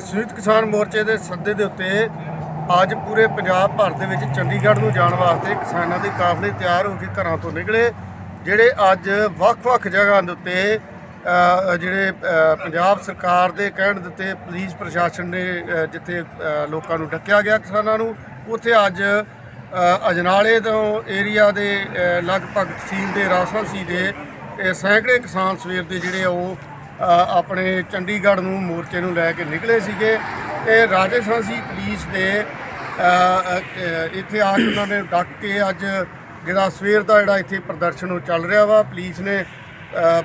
ਸੰਯੁਕਤ ਕਿਸਾਨ ਮੋਰਚੇ ਦੇ ਸੱਦੇ ਦੇ ਉੱਤੇ ਅੱਜ ਪੂਰੇ ਪੰਜਾਬ ਭਰ ਦੇ ਵਿੱਚ ਚੰਡੀਗੜ੍ਹ ਨੂੰ ਜਾਣ ਵਾਸਤੇ ਕਿਸਾਨਾਂ ਦੇ ਕਾਫਲੇ ਤਿਆਰ ਹੋ ਕੇ ਘਰਾਂ ਤੋਂ ਨਿਕਲੇ, ਜਿਹੜੇ ਅੱਜ ਵੱਖ-ਵੱਖ ਜਗ੍ਹਾ ਦੇ ਉੱਤੇ ਜਿਹੜੇ ਪੰਜਾਬ ਸਰਕਾਰ ਦੇ ਕਹਿਣ ਦੇ ਉੱਤੇ ਪੁਲਿਸ ਪ੍ਰਸ਼ਾਸਨ ਨੇ ਜਿੱਥੇ ਲੋਕਾਂ ਨੂੰ ਡੱਕਿਆ ਗਿਆ ਕਿਸਾਨਾਂ ਨੂੰ, ਉੱਥੇ ਅੱਜ ਅਜਨਾਲੇ ਤੋਂ ਏਰੀਆ ਦੇ ਲਗਭਗ ਤਹਿਸੀਲ ਦੇ ਰਾਜਸਥਾਨੀ ਦੇ, ਇਹ ਸੈਂਕੜੇ ਕਿਸਾਨ ਸਵੇਰ ਦੇ ਜਿਹੜੇ ਆ ਉਹ ਆਪਣੇ ਚੰਡੀਗੜ੍ਹ ਨੂੰ ਮੋਰਚੇ ਨੂੰ ਲੈ ਕੇ ਨਿਕਲੇ ਸੀਗੇ ਤੇ ਰਾਜਸਥਾਨੀ ਪੁਲਿਸ ਦੇ ਇੱਥੇ ਆ ਕੇ ਉਹਨਾਂ ਨੇ ਡੱਕ ਕੇ ਅੱਜ ਜਿਹੜਾ ਸਵੇਰ ਦਾ ਜਿਹੜਾ ਇੱਥੇ ਪ੍ਰਦਰਸ਼ਨ ਉਹ ਚੱਲ ਰਿਹਾ ਵਾ ਪੁਲਿਸ ਨੇ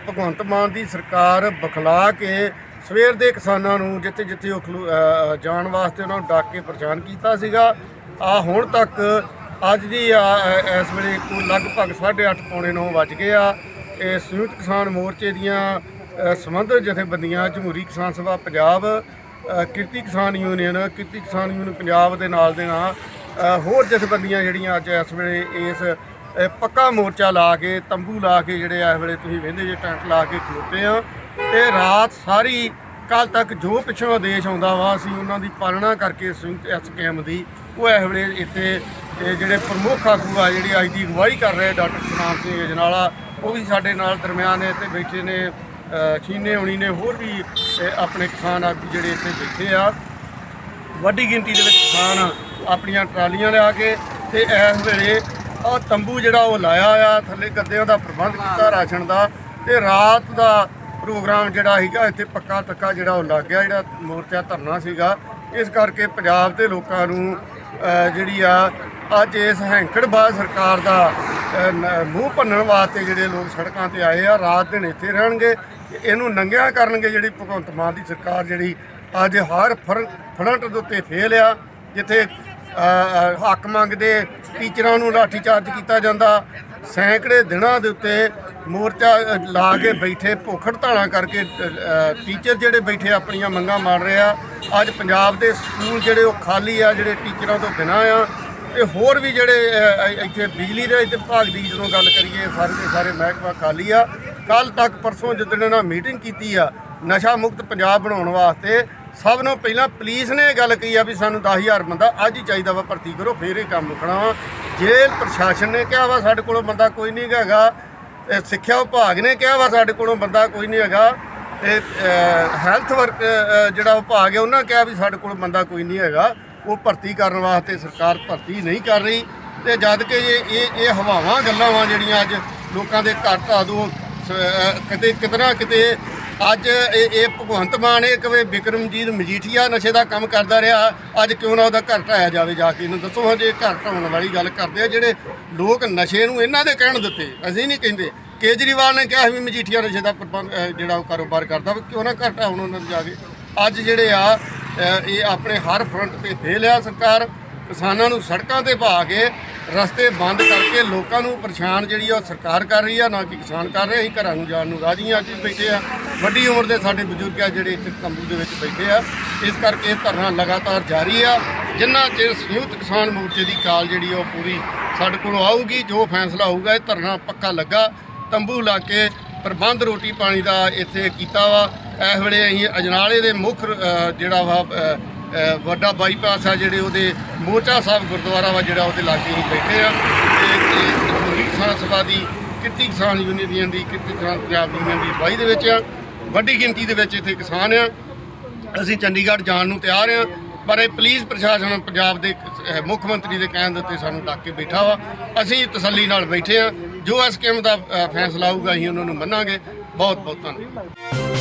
ਭਗਵੰਤ ਮਾਨ ਦੀ ਸਰਕਾਰ ਬਖਲਾ ਕੇ ਸਵੇਰ ਦੇ ਕਿਸਾਨਾਂ ਨੂੰ ਜਿੱਥੇ ਜਿੱਥੇ ਉਹ ਖਲੋ- ਜਾਣ ਵਾਸਤੇ ਉਹਨਾਂ ਨੂੰ ਡੱਕ ਕੇ ਪਰੇਸ਼ਾਨ ਕੀਤਾ ਸੀਗਾ। ਆ ਹੁਣ ਤੱਕ ਅੱਜ ਦੀ ਆ, ਇਸ ਵੇਲੇ ਕੋਈ ਲਗਭਗ 8:30 ਪੌਣੇ 9 ਵੱਜ ਗਏ ਆ। ਇਹ ਸੰਯੁਕਤ ਕਿਸਾਨ ਮੋਰਚੇ ਦੀਆਂ ਸੰਬੰਧਿਤ ਜਥੇਬੰਦੀਆਂ ਜਮਹੂਰੀ ਕਿਸਾਨ ਸਭਾ, ਪੰਜਾਬ ਕਿਰਤੀ ਕਿਸਾਨ ਯੂਨੀਅਨ, ਕਿਰਤੀ ਕਿਸਾਨ ਯੂਨੀਅਨ ਪੰਜਾਬ ਦੇ ਨਾਲ ਦੇ ਨਾਲ ਹੋਰ ਜਥੇਬੰਦੀਆਂ ਜਿਹੜੀਆਂ ਅੱਜ ਇਸ ਵੇਲੇ ਇਸ ਪੱਕਾ ਮੋਰਚਾ ਲਾ ਕੇ, ਤੰਬੂ ਲਾ ਕੇ ਜਿਹੜੇ ਇਸ ਵੇਲੇ ਤੁਸੀਂ ਵੇਖਦੇ ਜੇ ਟੈਂਟ ਲਾ ਕੇ ਖਲੋਤੇ ਆ, ਤੇ ਰਾਤ ਸਾਰੀ ਕੱਲ ਤੱਕ ਜੋ ਪਿੱਛੋਂ ਆਦੇਸ਼ ਆਉਂਦਾ ਵਾ, ਅਸੀਂ ਉਹਨਾਂ ਦੀ ਪਾਲਣਾ ਕਰਕੇ ਸੰਯੁਕਤ ਕੈਮ ਦੀ, ਉਹ ਇਸ ਵੇਲੇ ਇੱਥੇ ਜਿਹੜੇ ਪ੍ਰਮੁੱਖ ਆਗੂ ਆ, ਜਿਹੜੀ ਅੱਜ ਦੀ ਅਗਵਾਈ ਕਰ ਰਹੇ ਡਾਕਟਰ ਸੁਨਾਮ ਸਿੰਘ ਅਜਨਾਲਾ, ਉਹ ਵੀ ਸਾਡੇ ਨਾਲ ਦਰਮਿਆਨ ਨੇ, ਇੱਥੇ ਬੈਠੇ ਨੇ ਅ, ਹੋਣੀ ਨੇ ਹੋਰ ਵੀ ਆਪਣੇ ਕਿਸਾਨ ਆਗੂ ਜਿਹੜੇ ਇੱਥੇ ਬੈਠੇ ਆ ਵੱਡੀ ਗਿਣਤੀ ਦੇ ਵਿੱਚ ਕਿਸਾਨ ਆਪਣੀਆਂ ਟਰਾਲੀਆਂ ਲਿਆ ਕੇ ਤੇ ਇਸ ਵੇਲੇ ਉਹ ਤੰਬੂ ਜਿਹੜਾ ਉਹ ਲਾਇਆ ਆ ਥੱਲੇ ਗੱਦਿਆਂ ਦਾ ਪ੍ਰਬੰਧ ਕੀਤਾ ਰਾਸ਼ਨ ਦਾ ਤੇ ਰਾਤ ਦਾ ਪ੍ਰੋਗਰਾਮ ਜਿਹੜਾ ਸੀਗਾ ਇੱਥੇ ਪੱਕਾ ਤੱਕਾ ਜਿਹੜਾ ਉਹ ਲੱਗ ਗਿਆ ਜਿਹੜਾ ਮੋਰਚਾ ਧਰਨਾ ਸੀਗਾ। ਇਸ ਕਰਕੇ ਪੰਜਾਬ ਦੇ ਲੋਕਾਂ ਨੂੰ ਜਿਹੜੀ ਆ ਅੱਜ ਇਸ ਹੈਂਕੜਬਾਜ਼ ਸਰਕਾਰ ਦਾ ਮੂੰਹ ਭੰਨਣ ਵਾਸਤੇ ਜਿਹੜੇ ਲੋਕ ਸੜਕਾਂ ਤੇ ਆਏ ਆ ਰਾਤ ਦਿਨ ਇੱਥੇ ਰਹਿਣਗੇ। ਇਹਨੂੰ ਨੰਗਿਆ ਕਰਨਗੇ ਜਿਹੜੀ ਭਗਵੰਤ ਮਾਨ ਦੀ ਸਰਕਾਰ ਜਿਹੜੀ ਅੱਜ ਹਰ ਫਰ- ਫਰੰਟ ਦੇ ਉੱਤੇ ਫੇਲ ਆ, ਜਿੱਥੇ ਹੱਕ ਮੰਗਦੇ ਟੀਚਰਾਂ ਨੂੰ ਲਾਠੀ ਚਾਰਜ ਕੀਤਾ ਜਾਂਦਾ, ਸੈਂਕੜੇ ਦਿਨਾਂ ਦੇ ਉੱਤੇ ਮੋਰਚਾ ਲਾ ਕੇ ਬੈਠੇ ਭੁੱਖ ਹੜਤਾਲਾਂ ਕਰਕੇ ਟੀਚਰ ਜਿਹੜੇ ਬੈਠੇ ਆਪਣੀਆਂ ਮੰਗਾਂ ਮੰਨ ਰਹੇ ਆ। ਅੱਜ ਪੰਜਾਬ ਦੇ ਸਕੂਲ ਜਿਹੜੇ ਉਹ ਖਾਲੀ ਆ, ਜਿਹੜੇ ਟੀਚਰਾਂ ਤੋਂ ਬਿਨਾਂ ਆ। ਤੇ ਹੋਰ ਵੀ ਜਿਹੜੇ ਇੱਥੇ ਬਿਜਲੀ ਦੇ ਵਿਭਾਗ ਦੀ ਜਦੋਂ ਗੱਲ ਕਰੀਏ, ਸਾਰੇ ਦੇ ਸਾਰੇ ਮਹਿਕਮਾ ਖਾਲੀ ਆ। ਕੱਲ ਤੱਕ ਪਰਸੋਂ ਜਿੱਦਣ ਇਹਨਾਂ ਮੀਟਿੰਗ ਕੀਤੀ ਆ, ਨਸ਼ਾ ਮੁਕਤ ਪੰਜਾਬ ਬਣਾਉਣ ਵਾਸਤੇ, ਸਭ ਨੂੰ ਪਹਿਲਾਂ ਪੁਲਿਸ ਨੇ ਇਹ ਗੱਲ ਕਹੀ ਆ ਵੀ ਸਾਨੂੰ 10000 ਬੰਦਾ ਅੱਜ ਹੀ ਚਾਹੀਦਾ ਵਾ, ਭਰਤੀ ਕਰੋ, ਫੇਰ ਇਹ ਕੰਮ ਮੁਕਣਾ ਵਾ। ਜੇਲ੍ਹ ਪ੍ਰਸ਼ਾਸਨ ਨੇ ਕਿਹਾ ਵਾ, ਸਾਡੇ ਕੋਲੋਂ ਬੰਦਾ ਕੋਈ ਨਹੀਂ ਹੈਗਾ। ਸਿੱਖਿਆ ਵਿਭਾਗ ਨੇ ਕਿਹਾ ਵਾ, ਸਾਡੇ ਕੋਲੋਂ ਬੰਦਾ ਕੋਈ ਨਹੀਂ ਹੈਗਾ। ਤੇ ਹੈਲਥ ਵਰਕ ਜਿਹੜਾ ਵਿਭਾਗ ਹੈ, ਉਹਨਾਂ ਕਿਹਾ ਵੀ ਸਾਡੇ ਕੋਲ ਬੰਦਾ ਕੋਈ ਨਹੀਂ ਹੈਗਾ। ਉਹ ਭਰਤੀ ਕਰਨ ਵਾਸਤੇ ਸਰਕਾਰ ਭਰਤੀ ਨਹੀਂ ਕਰ ਰਹੀ। ਤੇ ਜਦ ਕਿ ਇਹ ਇਹ ਹਵਾਵਾਂ ਗੱਲਾਂ ਵਾਂ ਜਿਹੜੀਆਂ ਅੱਜ ਲੋਕਾਂ ਦੇ ਘਰ ਢਾਹ ਦੋ ਕਿਤੇ ਕਿਤਨਾ ਕਿਤੇ ਅੱਜ ਇਹ ਇਹ ਭਗਵੰਤ ਮਾਨ, ਇਹ ਕਵੇ ਬਿਕਰਮਜੀਤ ਮਜੀਠੀਆ ਨਸ਼ੇ ਦਾ ਕੰਮ ਕਰਦਾ ਰਿਹਾ, ਅੱਜ ਕਿਉਂ ਨਾ ਉਹਦਾ ਘਰ ਢਾਇਆ ਜਾਵੇ ਜਾ ਕੇ? ਇਹਨੂੰ ਦੱਸੋ ਹਜੇ ਘਰ ਢਾਉਣ ਵਾਲੀ ਗੱਲ ਕਰਦੇ ਆ, ਜਿਹੜੇ ਲੋਕ ਨਸ਼ੇ ਨੂੰ ਇਹਨਾਂ ਦੇ ਕਹਿਣ ਦਿੱਤੇ। ਅਸੀਂ ਨਹੀਂ ਕਹਿੰਦੇ। ਕੇਜਰੀਵਾਲ ਨੇ ਕਿਹਾ ਵੀ ਮਜੀਠੀਆ ਨਸ਼ੇ ਦਾ ਪ੍ਰਬੰਧ ਜਿਹੜਾ ਉਹ ਕਾਰੋਬਾਰ ਕਰਦਾ, ਵਾ ਕਿਉਂ ਨਾ ਘਰ ਢਾਉਣ ਉਹਨਾਂ ਨੂੰ ਜਾ ਕੇ ਅੱਜ ਜਿਹੜੇ ਆ ਇਹ ਆਪਣੇ ਹਰ ਫਰੰਟ ਤੇ ਫੇਲ ਆ ਸਰਕਾਰ। ਕਿਸਾਨਾਂ ਨੂੰ ਸੜਕਾਂ ਤੇ ਭਾ ਕੇ ਰਸਤੇ ਬੰਦ ਕਰਕੇ ਲੋਕਾਂ ਨੂੰ ਪਰੇਸ਼ਾਨ ਜਿਹੜੀ ਆ ਉਹ ਸਰਕਾਰ ਕਰ ਰਹੀ ਆ, ਨਾ ਕਿ ਕਿਸਾਨ ਕਰ ਰਹੇ, ਅਸੀਂ ਘਰਾਂ ਨੂੰ ਜਾਣ ਨੂੰ ਰਾਜੀ ਆ ਕਿ ਬੈਠੇ ਆ। ਵੱਡੀ ਉਮਰ ਦੇ ਸਾਡੇ ਬਜ਼ੁਰਗ ਆ ਜਿਹੜੇ ਇੱਥੇ ਤੰਬੂ ਦੇ ਵਿੱਚ ਬੈਠੇ ਆ। ਇਸ ਕਰਕੇ ਇਹ ਧਰਨਾ ਲਗਾਤਾਰ ਜਾਰੀ ਆ। ਜਿੰਨਾ ਚਿਰ ਸੰਯੁਕਤ ਕਿਸਾਨ ਮੋਰਚੇ ਦੀ ਕਾਲ ਜਿਹੜੀ ਆ ਉਹ ਪੂਰੀ ਸਾਡੇ ਕੋਲ ਆਊਗੀ, ਜੋ ਫੈਸਲਾ ਹੋਊਗਾ, ਇਹ ਧਰਨਾ ਪੱਕਾ ਲੱਗਾ। ਤੰਬੂ ਲਾ ਕੇ ਪ੍ਰਬੰਧ ਰੋਟੀ ਪਾਣੀ ਦਾ ਇੱਥੇ ਕੀਤਾ ਵਾ। ਇਸ ਵੇਲੇ ਅਸੀਂ ਅਜਨਾਲੇ ਦੇ ਮੁੱਖ ਜਿਹੜਾ ਵਾ ਵੱਡਾ ਬਾਈਪਾਸ ਆ ਜਿਹੜੇ ਉਹਦੇ ਮੋਚਾ ਸਾਹਿਬ ਗੁਰਦੁਆਰਾ ਵਾ ਜਿਹੜਾ ਉਹਦੇ ਲਾਗੇ ਹੀ ਬੈਠੇ ਆ। ਤੇ ਤੇ ਕਿਸਾਨ ਸਭਾ ਦੀ ਕਿਰਤੀ ਕਿਸਾਨ ਯੂਨੀਅਨ ਦੀ ਕਿਰਤੀ ਕਿਸਾਨ ਪੰਜਾਬ ਯੂਨੀਅਨ ਦੀ ਅਗਵਾਈ ਦੇ ਵਿੱਚ ਆ। ਵੱਡੀ ਗਿਣਤੀ ਦੇ ਵਿੱਚ ਇੱਥੇ ਕਿਸਾਨ ਆ। ਅਸੀਂ ਚੰਡੀਗੜ੍ਹ ਜਾਣ ਨੂੰ ਤਿਆਰ ਆ। ਪਰ ਇਹ ਪੁਲਿਸ ਪ੍ਰਸ਼ਾਸਨ ਪੰਜਾਬ ਦੇ ਮੁੱਖ ਮੰਤਰੀ ਦੇ ਕਹਿਣ ਦੇ ਉੱਤੇ ਸਾਨੂੰ ਡੱਕ ਕੇ ਬੈਠਾ ਵਾ। ਅਸੀਂ ਤਸੱਲੀ ਨਾਲ ਬੈਠੇ ਆ। ਜੋ ਐਸਕੇਐਮ ਦਾ ਫੈਸਲਾ ਆਊਗਾ, ਅਸੀਂ ਉਹਨਾਂ ਨੂੰ ਮੰਨਾਂਗੇ। ਬਹੁਤ ਬਹੁਤ ਧੰਨਵਾਦ।